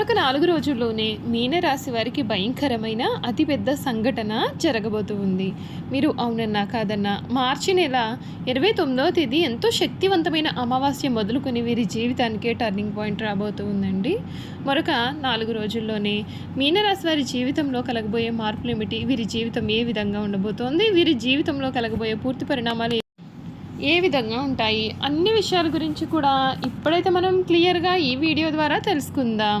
మరొక నాలుగు రోజుల్లోనే మీనరాశి వారికి భయంకరమైన అతిపెద్ద సంఘటన జరగబోతూ ఉంది. మీరు అవునన్నా కాదన్నా మార్చి నెల ఇరవై తొమ్మిదవ తేదీ ఎంతో శక్తివంతమైన అమావాస్య మొదలుకొని వీరి జీవితానికే టర్నింగ్ పాయింట్ రాబోతూ ఉందండి. మరొక నాలుగు రోజుల్లోనే మీనరాశి వారి జీవితంలో కలగబోయే మార్పులు ఏమిటి? వీరి జీవితం ఏ విధంగా ఉండబోతోంది? వీరి జీవితంలో కలగబోయే పూర్తి పరిణామాలు ఏ విధంగా ఉంటాయి? అన్ని విషయాల గురించి కూడా ఇప్పుడైతే మనం క్లియర్గా ఈ వీడియో ద్వారా తెలుసుకుందాం.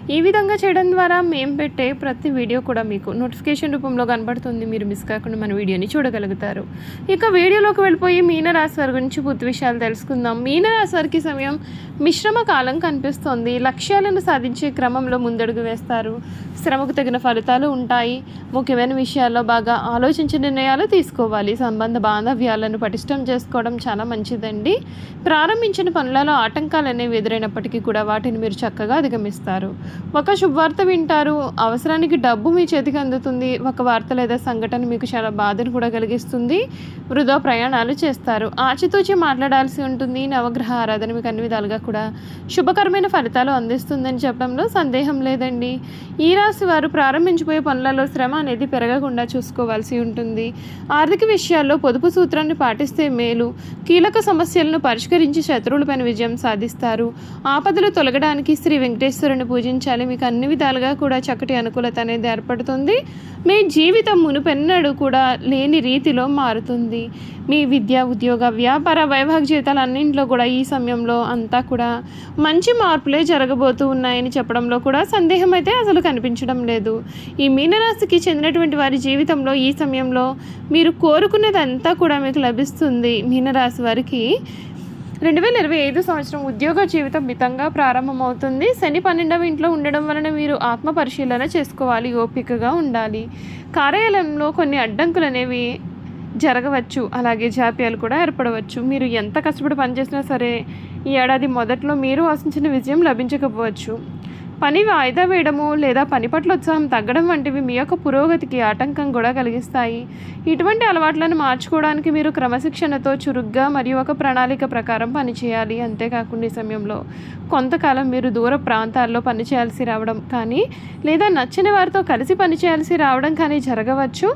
ఈ విధంగా చేయడం ద్వారా మేము పెట్టే ప్రతి వీడియో కూడా మీకు నోటిఫికేషన్ రూపంలో కనబడుతుంది. మీరు మిస్ కాకుండా మన వీడియోని చూడగలుగుతారు. ఇక వీడియోలోకి వెళ్ళిపోయి మీనరాశి వారి గురించి పూర్తి విషయాలు తెలుసుకుందాం. మీనరాశి వారికి సమయం మిశ్రమ కాలం కనిపిస్తోంది. లక్ష్యాలను సాధించే క్రమంలో ముందడుగు వేస్తారు. శ్రమకు తగిన ఫలితాలు ఉంటాయి. ముఖ్యమైన విషయాల్లో బాగా ఆలోచించి నిర్ణయాలు తీసుకోవాలి. సంబంధ బాంధవ్యాలను పటిష్టం చేసుకోవడం చాలా మంచిదండి. ప్రారంభించిన పనులలో ఆటంకాలు అనేవి ఎదురైనప్పటికీ కూడా వాటిని మీరు చక్కగా అధిగమిస్తారు. ఒక శుభవార్త వింటారు. అవసరానికి డబ్బు మీ చేతికి అందుతుంది. ఒక వార్త లేదా సంఘటన మీకు చాలా బాధను కూడా కలిగిస్తుంది. వృధా ప్రయాణాలు చేస్తారు. ఆచితూచి మాట్లాడాల్సి ఉంటుంది. నవగ్రహ ఆరాధన మీకు అన్ని విధాలుగా కూడా శుభకరమైన ఫలితాలు అందిస్తుందని చెప్పడంలో సందేహం లేదండి. ఈ రాశి వారు ప్రారంభించిపోయే పనులలో శ్రమ అనేది పెరగకుండా చూసుకోవాల్సి ఉంటుంది. ఆర్థిక విషయాల్లో పొదుపు సూత్రాన్ని పాటిస్తే మేలు. కీలక సమస్యలను పరిష్కరించి శత్రువులపైన విజయం సాధిస్తారు. ఆపదలు తొలగడానికి శ్రీ వెంకటేశ్వరుని పూజించాలి మీకు అన్ని విధాలుగా కూడా చక్కటి అనుకూలత అనేది ఏర్పడుతుంది. మీ జీవితం మునుపెన్నడూ కూడా లేని రీతిలో మారుతుంది. మీ విద్య ఉద్యోగ వ్యాపార వైవాహిక జీవితాలన్నింటిలో కూడా ఈ సమయంలో అంతా కూడా మంచి మార్పులే జరగబోతూ ఉన్నాయని చెప్పడంలో కూడా సందేహం అయితే అసలు కనిపించడం లేదు. ఈ మీనరాశికి చెందినటువంటి వారి జీవితంలో ఈ సమయంలో మీరు కోరుకునేదంతా కూడా మీకు లభిస్తుంది. మీనరాశి వారికి రెండు వేల ఇరవై ఐదు సంవత్సరం ఉద్యోగ జీవితం మితంగా ప్రారంభమవుతుంది. శని పన్నెండవ ఇంట్లో ఉండడం వలన మీరు ఆత్మ పరిశీలన చేసుకోవాలి ఓపికగా ఉండాలి. కార్యాలయంలో కొన్ని అడ్డంకులు అనేవి జరగవచ్చు. అలాగే జాప్యాలు కూడా ఏర్పడవచ్చు. మీరు ఎంత కష్టపడి పనిచేసినా సరే ఈ ఏడాది మొదట్లో మీరు ఆశించిన విజయం లభించకపోవచ్చు. పని వాయిదా వేయడము లేదా పని పట్ల ఉత్సాహం తగ్గడం వంటివి మీ యొక్క పురోగతికి ఆటంకం కూడా కలిగిస్తాయి. ఇటువంటి అలవాట్లను మార్చుకోవడానికి మీరు క్రమశిక్షణతో చురుగ్గా మరియు ఒక ప్రణాళిక ప్రకారం పనిచేయాలి. అంతేకాకుండా ఈ సమయంలో కొంతకాలం మీరు దూర ప్రాంతాల్లో పనిచేయాల్సి రావడం కానీ లేదా నచ్చని వారితో కలిసి పనిచేయాల్సి రావడం కానీ జరగవచ్చు.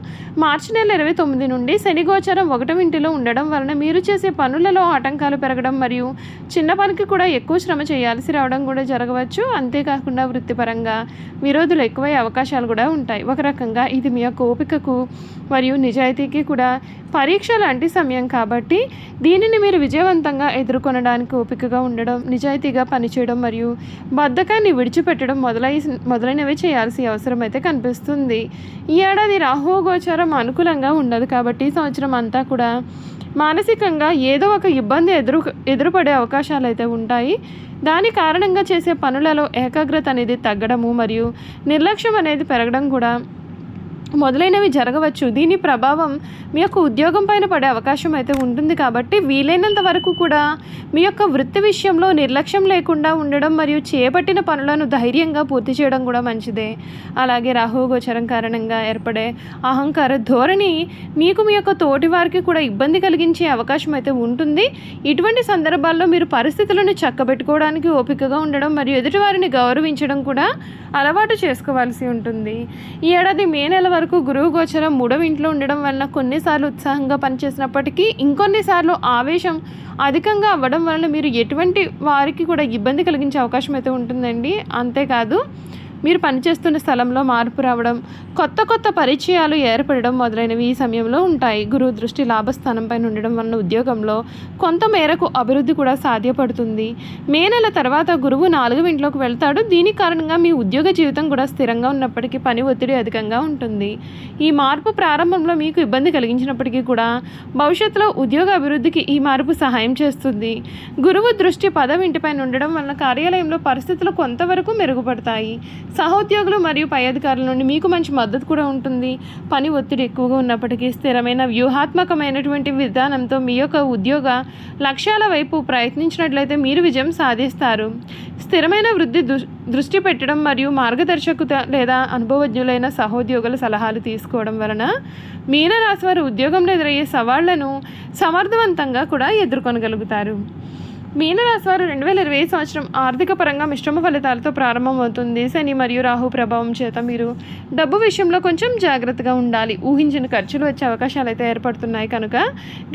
మార్చి నెల ఇరవై తొమ్మిది నుండి శని గోచరం ఇంటిలో ఉండడం వలన మీరు చేసే పనులలో ఆటంకాలు పెరగడం మరియు చిన్న పనికి కూడా ఎక్కువ శ్రమ చేయాల్సి రావడం కూడా జరగవచ్చు. అంతేకాకుండా వృత్తిపరంగా విరోధులు ఎక్కువయ్యే అవకాశాలు కూడా ఉంటాయి. ఒక రకంగా ఇది మీ యొక్క ఓపికకు మరియు నిజాయితీకి కూడా పరీక్ష లాంటి సమయం కాబట్టి దీనిని మీరు విజయవంతంగా ఎదుర్కొనడానికి ఓపికగా ఉండడం నిజాయితీగా పనిచేయడం మరియు బద్ధకాన్ని విడిచిపెట్టడం మొదలై మొదలైనవి చేయాల్సి అవసరం అయితే కనిపిస్తుంది. ఈ ఏడాది రాహు గోచారం అనుకూలంగా ఉండదు కాబట్టి ఈ సంవత్సరం అంతా కూడా మానసికంగా ఏదో ఒక ఇబ్బంది ఎదురు ఎదురుపడే అవకాశాలు అయితే ఉంటాయి. దాని కారణంగా చేసే పనులలో ఏకాగ్రత అనేది తగ్గడము మరియు నిర్లక్ష్యం అనేది పెరగడం కూడా మొదలైనవి జరగవచ్చు. దీని ప్రభావం మీ యొక్క ఉద్యోగం పైన పడే అవకాశం అయితే ఉంటుంది కాబట్టి వీలైనంత వరకు కూడా మీ యొక్క వృత్తి విషయంలో నిర్లక్ష్యం లేకుండా ఉండడం మరియు చేపట్టిన పనులను ధైర్యంగా పూర్తి చేయడం కూడా మంచిదే. అలాగే రాహుగోచరం కారణంగా ఏర్పడే అహంకార ధోరణి మీకు మీ యొక్క తోటి వారికి కూడా ఇబ్బంది కలిగించే అవకాశం అయితే ఉంటుంది. ఇటువంటి సందర్భాల్లో మీరు పరిస్థితులను చక్కబెట్టుకోవడానికి ఓపికగా ఉండడం మరియు ఎదుటివారిని గౌరవించడం కూడా అలవాటు చేసుకోవాల్సి ఉంటుంది. ఈ ఏడాది మే నెల వరకు గురువు గోచరం మూడవ ఇంట్లో ఉండడం వలన కొన్నిసార్లు ఉత్సాహంగా పనిచేసినప్పటికీ ఇంకొన్నిసార్లు ఆవేశం అధికంగా అవ్వడం వలన మీరు ఎటువంటి వారికి కూడా ఇబ్బంది కలిగించే అవకాశం అయితే ఉంటుందండి. అంతేకాదు మీరు పనిచేస్తున్న స్థలంలో మార్పు రావడం కొత్త కొత్త పరిచయాలు ఏర్పడడం మొదలైనవి ఈ సమయంలో ఉంటాయి. గురువు దృష్టి లాభస్థానంపై ఉండడం వలన ఉద్యోగంలో కొంత మేరకు అభివృద్ధి కూడా సాధ్యపడుతుంది. మే నెల తర్వాత గురువు నాలుగు ఇంట్లోకి వెళ్తాడు. దీని కారణంగా మీ ఉద్యోగ జీవితం కూడా స్థిరంగా ఉన్నప్పటికీ పని ఒత్తిడి అధికంగా ఉంటుంది. ఈ మార్పు ప్రారంభంలో మీకు ఇబ్బంది కలిగించినప్పటికీ కూడా భవిష్యత్తులో ఉద్యోగ అభివృద్ధికి ఈ మార్పు సహాయం చేస్తుంది. గురువు దృష్టి పదవి ఇంటిపైన ఉండడం వలన కార్యాలయంలో పరిస్థితులు కొంతవరకు మెరుగుపడతాయి. సహోద్యోగులు మరియు పై అధికారుల నుండి మీకు మంచి మద్దతు కూడా ఉంటుంది. పని ఒత్తిడి ఎక్కువగా ఉన్నప్పటికీ స్థిరమైన వ్యూహాత్మకమైనటువంటి విధానంతో మీ యొక్క ఉద్యోగ లక్ష్యాల వైపు ప్రయత్నించినట్లయితే మీరు విజయం సాధిస్తారు. స్థిరమైన వృద్ధి దృష్టి పెట్టడం మరియు మార్గదర్శకుత లేదా అనుభవజ్ఞులైన సహోద్యోగుల సలహాలు తీసుకోవడం వలన మీనరాశి వారు ఉద్యోగంలో ఎదురయ్యే సవాళ్ళను సమర్థవంతంగా కూడా ఎదుర్కొనగలుగుతారు. మీనరాశి వారు రెండు వేల ఇరవై సంవత్సరం ఆర్థిక పరంగా మిశ్రమ ఫలితాలతో ప్రారంభమవుతుంది. శని మరియు రాహు ప్రభావం చేత మీరు డబ్బు విషయంలో కొంచెం జాగ్రత్తగా ఉండాలి. ఊహించిన ఖర్చులు వచ్చే అవకాశాలు అయితే ఏర్పడుతున్నాయి. కనుక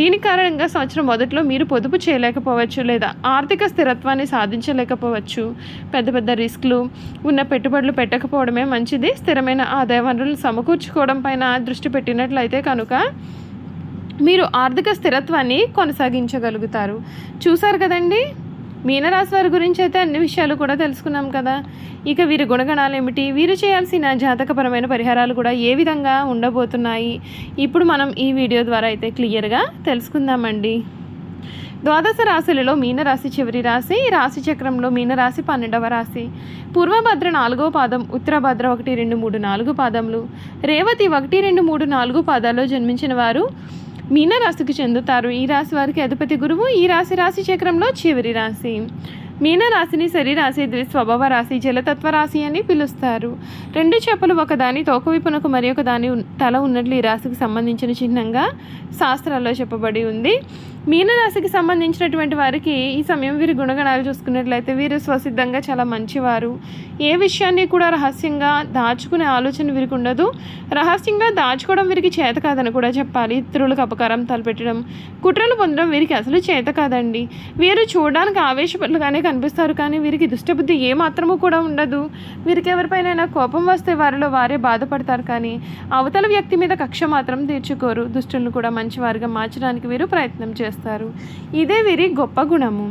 దీని కారణంగా సంవత్సరం మొదట్లో మీరు పొదుపు చేయలేకపోవచ్చు లేదా ఆర్థిక స్థిరత్వాన్ని సాధించలేకపోవచ్చు. పెద్ద పెద్ద రిస్క్లు ఉన్న పెట్టుబడులు పెట్టకపోవడమే మంచిది. స్థిరమైన ఆదాయ వనరులు సమకూర్చుకోవడం పైన దృష్టి పెట్టినట్లయితే కనుక మీరు ఆర్థిక స్థిరత్వాన్ని కొనసాగించగలుగుతారు. చూసారు కదండి? మీనరాశి వారి గురించి అయితే అన్ని విషయాలు కూడా తెలుసుకున్నాం కదా. ఇక వీరి గుణగణాలు ఏమిటి? వీరు చేయాల్సిన జాతకపరమైన పరిహారాలు కూడా ఏ విధంగా ఉండబోతున్నాయి? ఇప్పుడు మనం ఈ వీడియో ద్వారా అయితే క్లియర్గా తెలుసుకుందామండి. ద్వాదశ రాశులలో మీనరాశి చివరి రాశి ఈ రాశి చక్రంలో మీనరాశి పన్నెండవ రాశి. పూర్వభద్ర నాలుగో పాదం ఉత్తరభద్ర ఒకటి రెండు మూడు నాలుగు పాదములు. రేవతి ఒకటి రెండు మూడు నాలుగు పాదాల్లో జన్మించిన వారు మీనరాశికి చెందుతారు. ఈ రాశి వారికి అధిపతి గురువు. ఈ రాశి రాశి చక్రంలో చివరి రాశి. మీనరాశిని శరీరాశి ద్విస్వభావ రాశి జలతత్వ రాశి అని పిలుస్తారు. రెండు చేపలు ఒకదాని తోకవిపునకు మరి ఒక దాని తల ఉన్నట్లు ఈ రాశికి సంబంధించిన చిహ్నంగా శాస్త్రాల్లో చెప్పబడి ఉంది. మీనరాశికి సంబంధించినటువంటి వారికి ఈ సమయం వీరి గుణగణాలు చూసుకున్నట్లయితే వీరు స్వసిద్ధంగా చాలా మంచివారు. ఏ విషయాన్ని కూడా రహస్యంగా దాచుకునే ఆలోచన వీరికి ఉండదు. రహస్యంగా దాచుకోవడం వీరికి చేత కాదని కూడా చెప్పాలి. ఇతరులకు అపకారం తలపెట్టడం కుట్రలు పొందడం వీరికి అసలు చేత కాదండి. వీరు చూడడానికి ఆవేశపరులుగానే కనిపిస్తారు కానీ వీరికి దుష్టబుద్ధి ఏ మాత్రము కూడా ఉండదు. వీరికి ఎవరిపైనైనా కోపం వస్తే వారిలో వారే బాధపడతారు కానీ అవతల వ్యక్తి మీద కక్ష మాత్రం తీర్చుకోరు. దుష్టులను కూడా మంచివారిగా మార్చడానికి వీరు ప్రయత్నం చేస్తారు. ఇదే వీరి గొప్ప గుణము.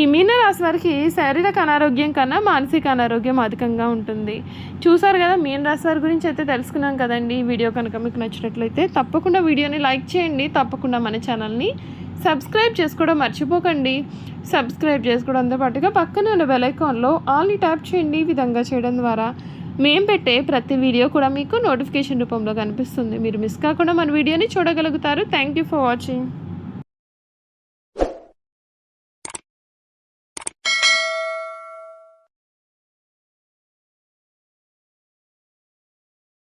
ఈ మీనరాశి వారికి శారీరక అనారోగ్యం కన్నా మానసిక అనారోగ్యం అధికంగా ఉంటుంది. చూసారు కదా మీనరాశి వారి గురించి అయితే తెలుసుకున్నాం కదండి వీడియో కనుక మీకు నచ్చినట్లయితే తప్పకుండా వీడియోని లైక్ చేయండి. తప్పకుండా మన ఛానల్ని సబ్స్క్రైబ్ చేసుకోవడం మర్చిపోకండి. సబ్స్క్రైబ్ చేసుకోవడంతో పాటుగా పక్కన ఉన్న బెలైకాన్లో ఆల్ని ట్యాప్ చేయండి. ఈ విధంగా చేయడం ద్వారా మేము పెట్టే ప్రతి వీడియో కూడా మీకు నోటిఫికేషన్ రూపంలో కనిపిస్తుంది. మీరు మిస్ కాకుండా మన వీడియోని చూడగలుగుతారు. Thank you for watching.